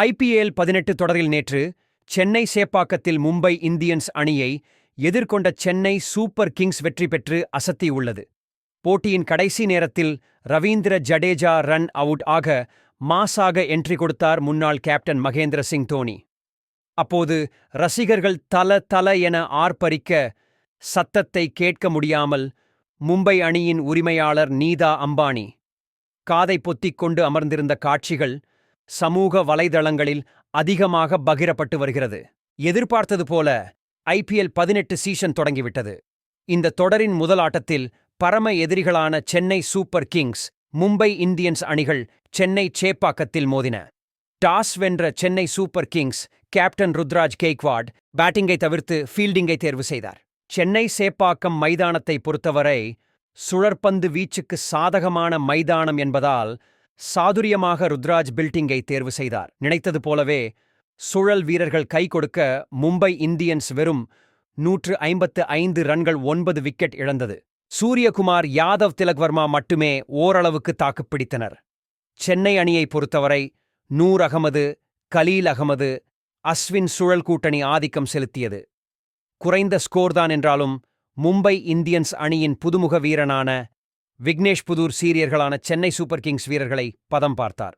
IPL பதினெட்டு தொடரில் நேற்று சென்னை சேப்பாக்கத்தில் மும்பை இந்தியன்ஸ் அணியை எதிர்கொண்ட சென்னை சூப்பர் கிங்ஸ் வெற்றி பெற்று அசத்தியுள்ளது போட்டியின் கடைசி நேரத்தில் ரவீந்திர ஜடேஜா ரன் அவுட் ஆக மாசாக என்ட்ரி கொடுத்தார் முன்னாள் கேப்டன் மகேந்திர சிங் தோனி. அப்போது ரசிகர்கள் தல தல என ஆர்ப்பரிக்க சத்தத்தை கேட்க முடியாமல் மும்பை அணியின் உரிமையாளர் நீதா அம்பானி காதை பொத்திக் கொண்டு அமர்ந்திருந்த காட்சிகள் சமூக வலைதளங்களில் அதிகமாக பகிரப்பட்டு வருகிறது. எதிர்பார்த்தது போல ஐபிஎல் பதினெட்டு சீசன் தொடங்கிவிட்டது. இந்த தொடரின் முதல் ஆட்டத்தில் பரம எதிரிகளான Chennai Super Kings Mumbai Indians அணிகள் சென்னை சேப்பாக்கத்தில் மோதின. டாஸ் வென்ற Chennai Super Kings captain Ruturaj Gaikwad பேட்டிங்கை தவிர்த்து ஃபீல்டிங்கை தேர்வு செய்தார். சென்னை சேப்பாக்கம் மைதானத்தை பொறுத்தவரை சுழற்பந்து வீச்சுக்கு சாதகமான மைதானம் என்பதால் சாதுரியமாக ருத்ராஜ் பில்டிங்கை தேர்வு செய்தார். நினைத்தது போலவே சுழல் வீரர்கள் கை கொடுக்க மும்பை இந்தியன்ஸ் வெறும் நூற்று ஐம்பத்து ஐந்து ரன்கள் ஒன்பது விக்கெட் இழந்தது. சூரியகுமார் யாதவ் திலக்வர்மா மட்டுமே ஓரளவுக்கு தாக்குப்பிடித்தனர் சென்னை அணியை பொறுத்தவரை நூர் அகமது கலீல் அகமது அஸ்வின் சுழல் கூட்டணி ஆதிக்கம் செலுத்தியது. குறைந்த ஸ்கோர்தான் என்றாலும் மும்பை இந்தியன்ஸ் அணியின் புதுமுக வீரனான விக்னேஷ் புதூர் சீரியர்களான சென்னை சூப்பர் கிங்ஸ் வீரர்களை பதம் பார்த்தார்.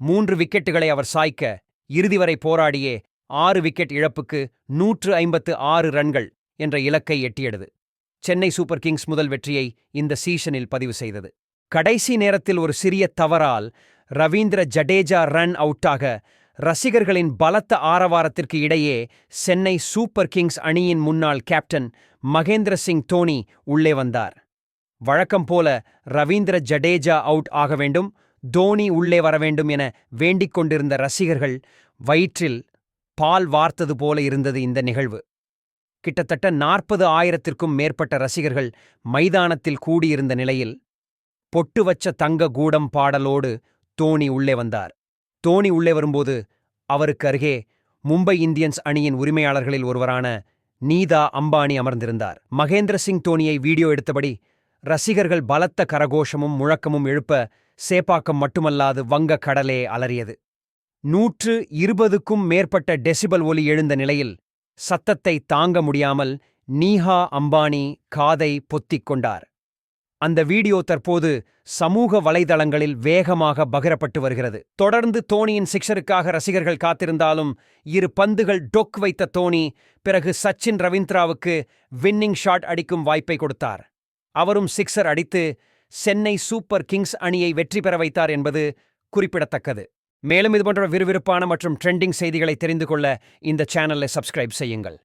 மூன்று விக்கெட்டுகளை அவர் சாய்க்க இறுதி வரை போராடியே ஆறு விக்கெட் இழப்புக்கு நூற்று ஐம்பத்து ஆறு ரன்கள் என்ற இலக்கை எட்டியது சென்னை சூப்பர் கிங்ஸ் முதல் வெற்றியை இந்த சீசனில் பதிவு செய்தது. கடைசி நேரத்தில் ஒரு சிறிய தவறால் ரவீந்திர ஜடேஜா ரன் அவுட்டாக ரசிகர்களின் பலத்த ஆரவாரத்திற்கு இடையே சென்னை சூப்பர் கிங்ஸ் அணியின் முன்னாள் கேப்டன் மகேந்திர சிங் தோனி உள்ளே வந்தார். வழக்கம் போல ரவீந்திர ஜடேஜா அவுட் ஆக வேண்டும் தோனி உள்ளே வர வேண்டும் என வேண்டிக் கொண்டிருந்த ரசிகர்கள் வயிற்றில் பால் வார்த்தது போல இருந்தது இந்த நிகழ்வு. கிட்டத்தட்ட நாற்பது ஆயிரத்திற்கும் மேற்பட்ட ரசிகர்கள் மைதானத்தில் கூடியிருந்த நிலையில் பொட்டு வச்ச தங்க கூடம் பாடலோடு தோனி உள்ளே வந்தார். தோனி உள்ளே வரும்போது அவருக்கு அருகே மும்பை இந்தியன்ஸ் அணியின் உரிமையாளர்களில் ஒருவரான நீதா அம்பானி அமர்ந்திருந்தார். மகேந்திர சிங் தோனியை வீடியோ எடுத்தபடி ரசிகர்கள் பலத்த கரகோஷமும் முழக்கமும் எழுப்ப சேப்பாக்கம் மட்டுமல்லாது வங்க கடலே அலறியது. நூற்று இருபதுக்கும் மேற்பட்ட டெசிபல் ஒலி எழுந்த நிலையில் சத்தத்தை தாங்க முடியாமல் நீஹா அம்பானி காதை பொத்திக் கொண்டார். அந்த வீடியோ தற்போது சமூக வலைதளங்களில் வேகமாக பகிரப்பட்டு வருகிறது. தொடர்ந்து தோனியின் சிக்ஸருக்காக ரசிகர்கள் காத்திருந்தாலும் இரு பந்துகள் டொக் வைத்த தோனி பிறகு சச்சின் ரவீந்திராவுக்கு வின்னிங் ஷாட் அடிக்கும் வாய்ப்பை கொடுத்தார். அவரும் சிக்ஸர் அடித்து சென்னை சூப்பர் கிங்ஸ் அணியை வெற்றி பெற வைத்தார் என்பது குறிப்பிடத்தக்கது. மேலும் இதுபோன்ற விறுவிறுப்பான மற்றும் ட்ரெண்டிங் செய்திகளை தெரிந்து கொள்ள இந்த சேனலை சப்ஸ்கிரைப் செய்யுங்கள்.